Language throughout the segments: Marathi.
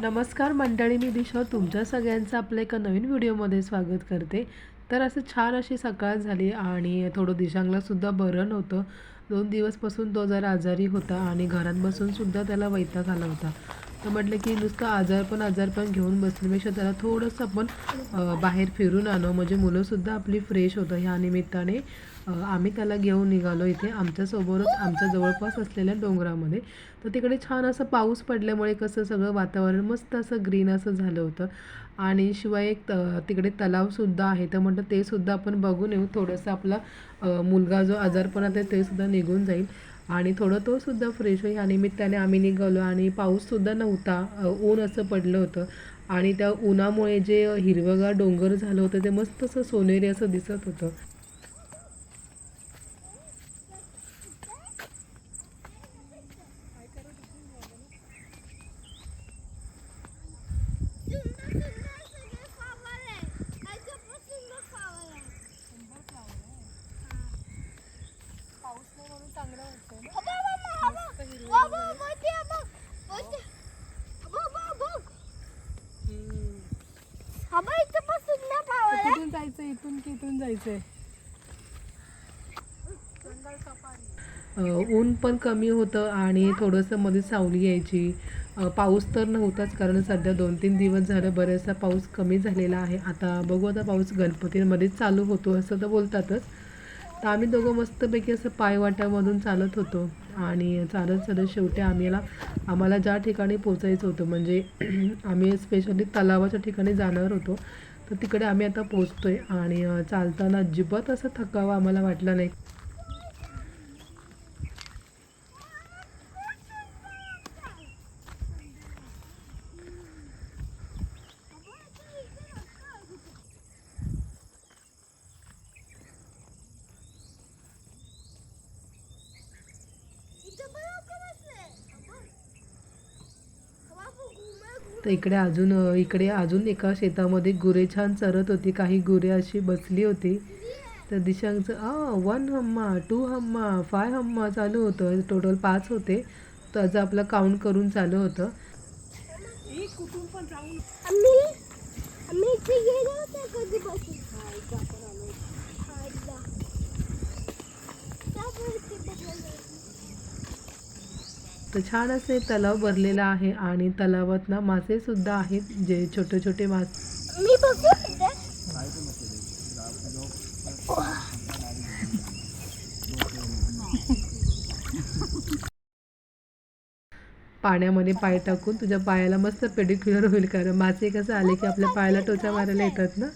नमस्कार मंडळी मी दिशा. तुमच्या सगळ्यांचं आपल्या एका नवीन व्हिडिओमध्ये स्वागत करते. तर असं छान अशी सकाळ झाली आणि थोडं दिशांगलासुद्धा बरं नव्हतं. दोन दिवसपासून तो जरा आजारी होता आणि घरात बसूनसुद्धा त्याला वैताग आला होता. तर म्हटलं की नुसतं आजारपण आजारपण घेऊन बसण्यापेक्षा त्याला थोडंसं आपण बाहेर फिरून आणू. म्हणजे मुलंसुद्धा आपली फ्रेश होतं. ह्या निमित्ताने आम्ही त्याला घेऊन निघालो इथे. आमच्यासोबतच आमच्या जवळपास असलेल्या डोंगरामध्ये. तर तिकडे छान असं पाऊस पडल्यामुळे कसं सगळं वातावरण मस्त असं ग्रीन असं झालं होतं. आणि शिवाय एक त तिकडे तलावसुद्धा आहे. तर म्हटलं तेसुद्धा आपण बघून येऊ. थोडंसं आपला मुलगा जो आजारपणात आहे तेसुद्धा निघून जाईल. आणि थोडं तो सुद्धा फ्रेश होईल. या निमित्ताने आम्ही निघालो आणि पाऊससुद्धा नव्हता. ऊन असं पडलं होतं. आणि त्या उन्हामुळे जे हिरवंगार डोंगर झालं होतं ते मस्त असं सोनेरी असं दिसत होतं सुंदर सुंदर सगळे फ्लावर आहे ऐका पण सुंदर फ्लावर आहे पाऊस नाही म्हणून चांगलं वाटतं अबा, अबा, अबा, अबा. अबा, अबा, ते अबा, अबा, ते. अबा, अबा, अबा. अबा, इथं पण सुंदर फ्लावर आहे कुठून जायचं इथून की इथून जायचंय? ऊन पण कमी होतं आणि थोडंसं मध्ये सावली यायची. पाऊस तर नव्हताच कारण सध्या दोन तीन दिवस झालं बऱ्याचसा पाऊस कमी झालेला आहे. आता बघू आता पाऊस गणपतीमध्येच चालू होतो असं तर बोलतातच. तर आम्ही दोघं मस्तपैकी असं पायवाट्यामधून चालत होतो आणि चालत चालत शेवटी आम्हाला आम्हाला ज्या ठिकाणी पोचायचं होतं म्हणजे आम्ही स्पेशली तलावाच्या ठिकाणी जाणार होतो. तर तिकडे आम्ही आता पोचतोय आणि चालताना अजिबात असा थकावा आम्हाला वाटला नाही. तर इकडे अजून इकडे अजून एका शेतामध्ये गुरे छान चरत होती. काही गुरे अशी बसली होती. तर दिशांचं आ वन हम्मा टू हम्मा फाय हम्मा चालू होतं. टोटल पाच होते. त्याचं आपलं काउंट करून चालू होतं. आम्ही आम्ही इथे गेलो होतो कधीपासून हा, एकदा. त्या पण इथे बघायला जायचं. तर छान असे तलाव भरलेला आहे आणि तलावात ना मासे सुद्धा आहेत जे छोटे छोटे मासे. पाण्यामध्ये पाय टाकून तुझ्या पायाला मस्त पेडिक्युलर होईल कारण मासे कसं आले की आपल्या पायाला टोचा मारायला येतात ना?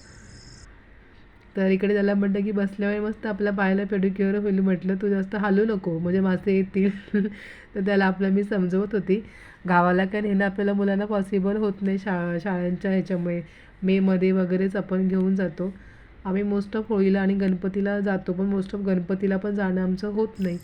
तर इकडे त्याला म्हटलं की बसल्यावर मस्त आपल्या पायाला पेडिक्युअर होईल म्हटलं तू जास्त हालू नको म्हणजे मासे येतील. तर त्याला आपलं मी समजवत होती. गावाला काय नेणं आपल्याला मुलांना पॉसिबल होत नाही शा शाळांच्या ह्याच्यामुळे. मेमध्ये वगैरेच आपण घेऊन जातो. आम्ही मोस्ट ऑफ होळीला आणि गणपतीला जातो पण मोस्ट ऑफ गणपतीला पण जाणं आमचं होत नाही.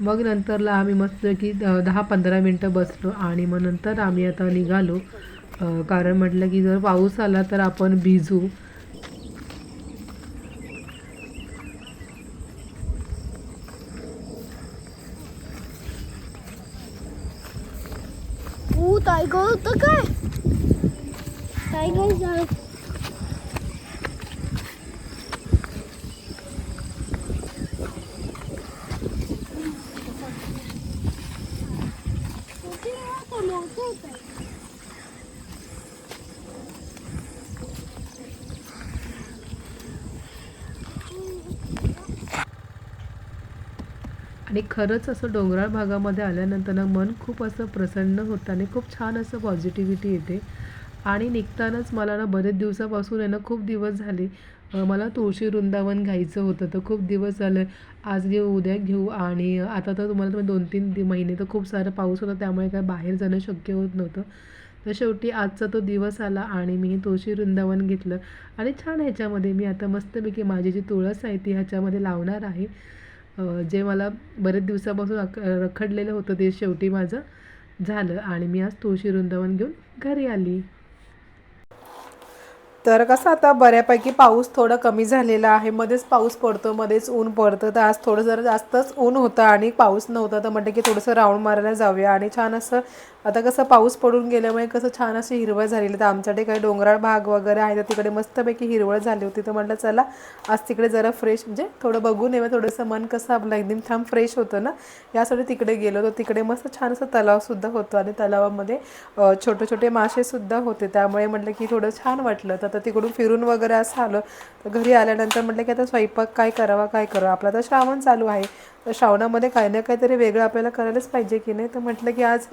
मग नंतरला आम्ही मस्त की दहा पंधरा मिनटं बसलो आणि मग नंतर आम्ही आता निघालो. कारण म्हटलं की जर पाऊस आला तर आपण भिजू. काय टायगर झालं मोठं होतं आणि खरंच असं डोंगराळ भागामध्ये आल्यानंतर ना मन खूप असं प्रसन्न होतं आणि खूप छान असं पॉझिटिव्हिटी येते. आणि निघतानाच मला ना बरेच दिवसापासून आहे ना खूप दिवस झाले. मला तुळशी वृंदावन घ्यायचं होतं. तर खूप दिवस झालं. आज घेऊ उद्या घेऊ आणि आता तर तुम्हाला दोन तीन महिने तर खूप सारा पाऊस होता. त्यामुळे काय बाहेर जाणं शक्य होत नव्हतं. तर शेवटी आजचा तो दिवस आला आणि मी तुळशी वृंदावन घेतलं. आणि छान ह्याच्यामध्ये. मी आता मस्तपैकी माझी जी तुळस आहे ती ह्याच्यामध्ये लावणार आहे. जे मला बरेच दिवसापासून अक रखडलेलं होतं ते शेवटी माझं झालं आणि मी आज तुळशी वृंदावन घेऊन घरी आली. तर कसं आता बऱ्यापैकी पाऊस थोडा कमी झालेला आहे. मध्येच पाऊस पडतो मध्येच ऊन पडतं. तर आज थोडं जरा जास्तच ऊन होतं आणि पाऊस नव्हता. तर म्हटलं की थोडंसं राऊंड मारायला जाऊया. आणि छान असं आता कसं पाऊस पडून गेल्यामुळे कसं छान अशी हिरवळ झालेली. तर आमच्याकडे काही डोंगराळ भाग वगैरे आहे. तर तिकडे मस्तपैकी हिरवळ झाली होती. तर म्हटलं चला आज तिकडे जरा फ्रेश म्हणजे थोडं बघून येवं थोडंसं मन कसं आपलं एकदम छान फ्रेश होतं ना यासाठी तिकडे गेलो. तर तिकडे मस्त छान असं तलावसुद्धा होतो. आणि तलावामध्ये छोटे छोटे मासेसुद्धा होते. त्यामुळे म्हटलं की थोडं छान वाटलं. तर आता तिकडून फिरून वगैरे असं आलं. तर घरी आल्यानंतर म्हटलं की आता स्वयंपाक काय करावा काय करावा आपला तर श्रावण चालू आहे. तर श्रावणामध्ये काही ना काहीतरी वेगळं आपल्याला करायलाच पाहिजे की नाही? तर म्हटलं की आज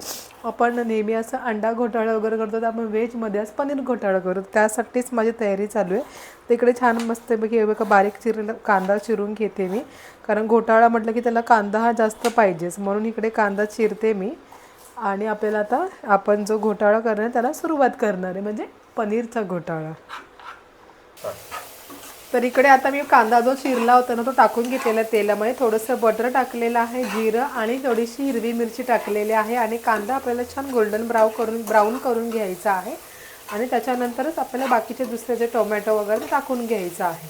आपण नेहमी असं अंडा घोटाळा वगैरे करतो तर आपण व्हेजमध्ये आज पनीर घोटाळा करू. त्यासाठीच माझी तयारी चालू आहे. तिकडे छान मस्तपैकी हे बारीक चिरलेला कांदा चिरून घेते मी. कारण घोटाळा म्हटलं की त्याला कांदा हा जास्त पाहिजेच. म्हणून इकडे कांदा चिरते मी. आणि आपल्याला आता आपण जो घोटाळा करणार त्याला सुरुवात करणार आहे. म्हणजे पनीरचा घोटाळा. तर इकडे आता मी कांदा जो चिरला होता ना तो टाकून घेतलेला तेलामध्ये थोडंसं बटर टाकलेलं आहे जिरं आणि थोडीशी हिरवी मिरची टाकलेली आहे आणि कांदा आपल्याला छान गोल्डन ब्राऊ करून ब्राऊन करून घ्यायचा आहे. आणि त्याच्यानंतरच आपल्याला बाकीचे दुसरे जे टोमॅटो वगैरे टाकून घ्यायचं आहे.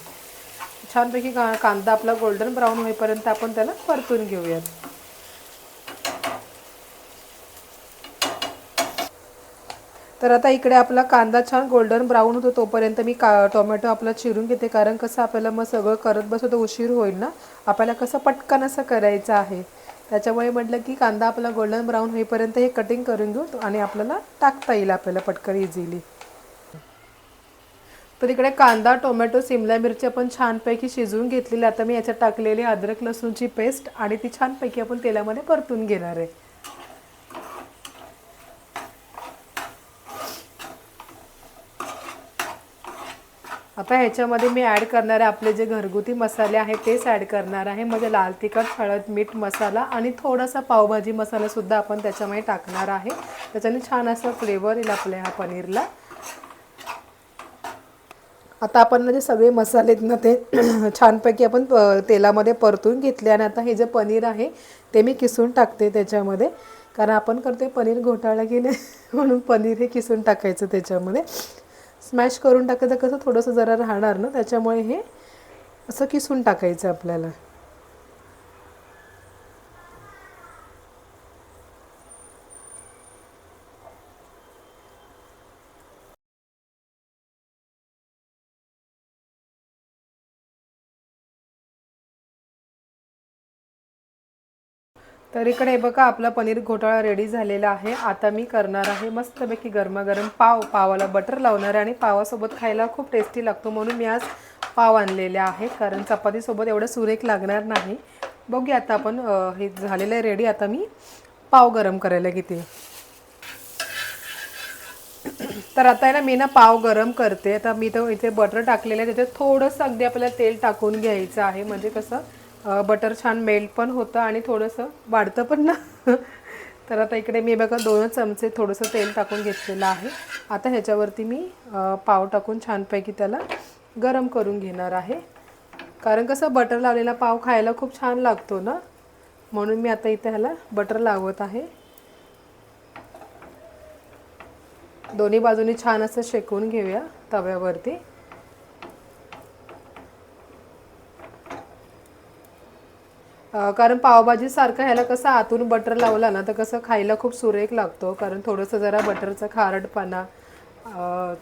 छानपैकी का कांदा आपला गोल्डन ब्राऊन होईपर्यंत आपण त्याला परतून घेऊयात. तर आता इकडे आपला कांदा छान गोल्डन ब्राऊन होतो तोपर्यंत मी का टोमॅटो आपला चिरून घेते. कारण कसं आपल्याला मग सगळं करत बसतो तर उशीर होईल ना? आपल्याला कसं पटकन असं करायचं आहे. त्याच्यामुळे म्हटलं की कांदा आपला गोल्डन ब्राऊन होईपर्यंत हे कटिंग करून घेऊ आणि आपल्याला टाकता येईल आपल्याला पटकन इझिली तर इकडे कांदा टोमॅटो सिमला मिरची आपण छानपैकी शिजवून घेतलेली. आता मी याच्यात टाकलेली अद्रक लसूणची पेस्ट आणि ती छानपैकी आपण तेलामध्ये परतून घेणार आहे. आता ह्याच्यामध्ये मी ॲड करणारे आपले जे घरगुती मसाले आहेत तेच ॲड करणार आहे. म्हणजे लाल तिखट हळद मीठ मसाला आणि थोडासा पावभाजी मसालासुद्धा आपण त्याच्यामध्ये टाकणार आहे. त्याच्याने छान असं फ्लेवर येईल आपल्या ह्या पनीरला. आता आपण जे सगळे मसाले आहेत ना ते छानपैकी आपण तेलामध्ये परतून घेतले आणि आता हे जे पनीर आहे ते मी किसून टाकते त्याच्यामध्ये. कारण आपण करते पनीर घोटाळा गेले म्हणून पनीर हे किसून टाकायचं त्याच्यामध्ये. स्मॅश करून टाकायचं कसं थोडंसं जरा राहणार ना त्याच्यामुळे हे असं किसून टाकायचं आपल्याला. तर इकडे बघा आपला पनीर घोटाळा रेडी झालेला आहे. आता मी करणार आहे मस्तपैकी गरमागरम पाव. पावाला बटर लावणार आहे आणि पावासोबत खायला खूप टेस्टी लागतो म्हणून मी आज पाव आणलेले आहे. कारण चपातीसोबत एवढं सुरेख लागणार नाही. बघूया आता आपण हे झालेलं आहे रेडी आता मी पाव गरम करायला घेते. तर आता आहे ना मी ना पाव गरम करते. आता मी तर इथे बटर टाकलेलं आहे. त्याच्यात थोडंसं अगदी आपल्याला तेल टाकून घ्यायचं आहे. म्हणजे कसं बटर छान मेल्ट पण होतं आणि थोडंसं वाढतं पण ना. तर आता इकडे मी बघा दोन चमचे थोडंसं तेल टाकून घेतलेलं आहे. आता ह्याच्यावरती मी पाव टाकून छानपैकी त्याला गरम करून घेणार आहे. कारण कसं बटर लावलेला पाव खायला खूप छान लागतो ना. म्हणून मी आता इथे ह्याला बटर लावत आहे. दोन्ही बाजूनी छान असं शेकून घेऊया तव्यावरती. कारण पावभाजीसारखं ह्याला कसं आतून बटर लावला ना तर कसं खायला खूप सुरेख लागतो. कारण थोडंसं जरा बटरचा खारटपणा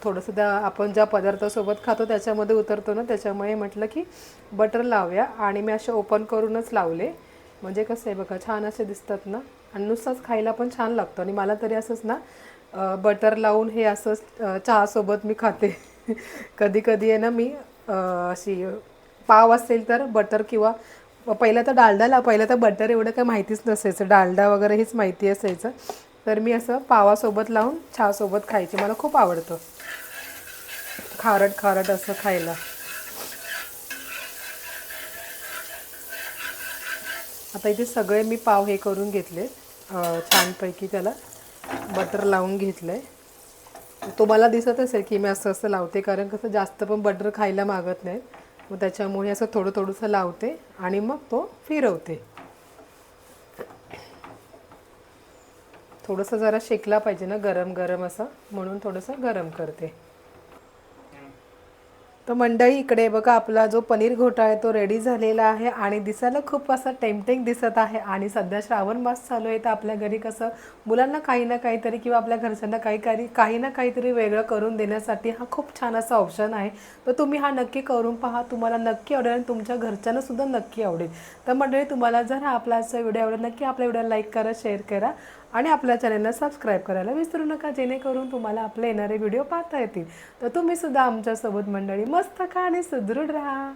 थोडंसं त्या आपण ज्या पदार्थासोबत खातो त्याच्यामध्ये उतरतो ना त्याच्यामुळे म्हटलं की बटर लावूया. आणि मी असे ओपन करूनच लावले. म्हणजे कसं आहे बघा छान असे दिसतात ना. आणि नुसताच खायला पण छान लागतं. आणि मला तरी असंच ना बटर लावून हे असंच चहासोबत मी खाते. कधी कधी आहे ना मी अशी पाव असेल तर बटर किंवा पहिलं तर डालडाला पहिलं तर बटर एवढं काही माहितीच नसायचं. डालडा वगैरे हेच माहिती असायचं. तर मी असं पावासोबत लावून चहासोबत खायची. मला खूप आवडतं. खारट खारट असं खायला. आता इथे सगळे मी पाव हे करून घेतले. छानपैकी त्याला बटर लावून घेतलं आहे तुम्हाला दिसत असेल की मी असं असं लावते कारण कसं जास्त पण बटर खायला मागत नाही. मग त्याच्यामुळे असं थोडं थोडंसं लावते आणि मग तो फिरवते. थोडंसं जरा शेकला पाहिजे ना गरम गरम असं म्हणून थोडंसं गरम करते. तर मंडळी इकडे बघा आपला जो पनीर घोटा आहे तो रेडी झालेला आहे आणि दिसायला खूप असा टेम्पटिंग दिसत आहे आणि सध्या श्रावण मास चालू आहे. तर आपल्या घरी कसं मुलांना काही ना काहीतरी किंवा आपल्या घरच्यांना काही काही काही ना काहीतरी वेगळं करून देण्यासाठी हा खूप छान असा ऑप्शन आहे. तर तुम्ही हा नक्की करून पहा. तुम्हाला नक्की आवडेल आणि तुमच्या घरच्यांना सुद्धा नक्की आवडेल. तर मंडळी तुम्हाला जर हा आपला असा व्हिडिओ आवडेल नक्की आपल्या व्हिडिओ लाईक करा शेअर करा. आणि आपल्या चॅनलला सबस्क्राईब करायला विसरू नका जेणेकरून तुम्हाला आपले येणारे व्हिडिओ पाहता येतील. तर तुम्ही सुद्धा आमच्यासोबत मंडळी मस्त खा आणि सुदृढ राहा.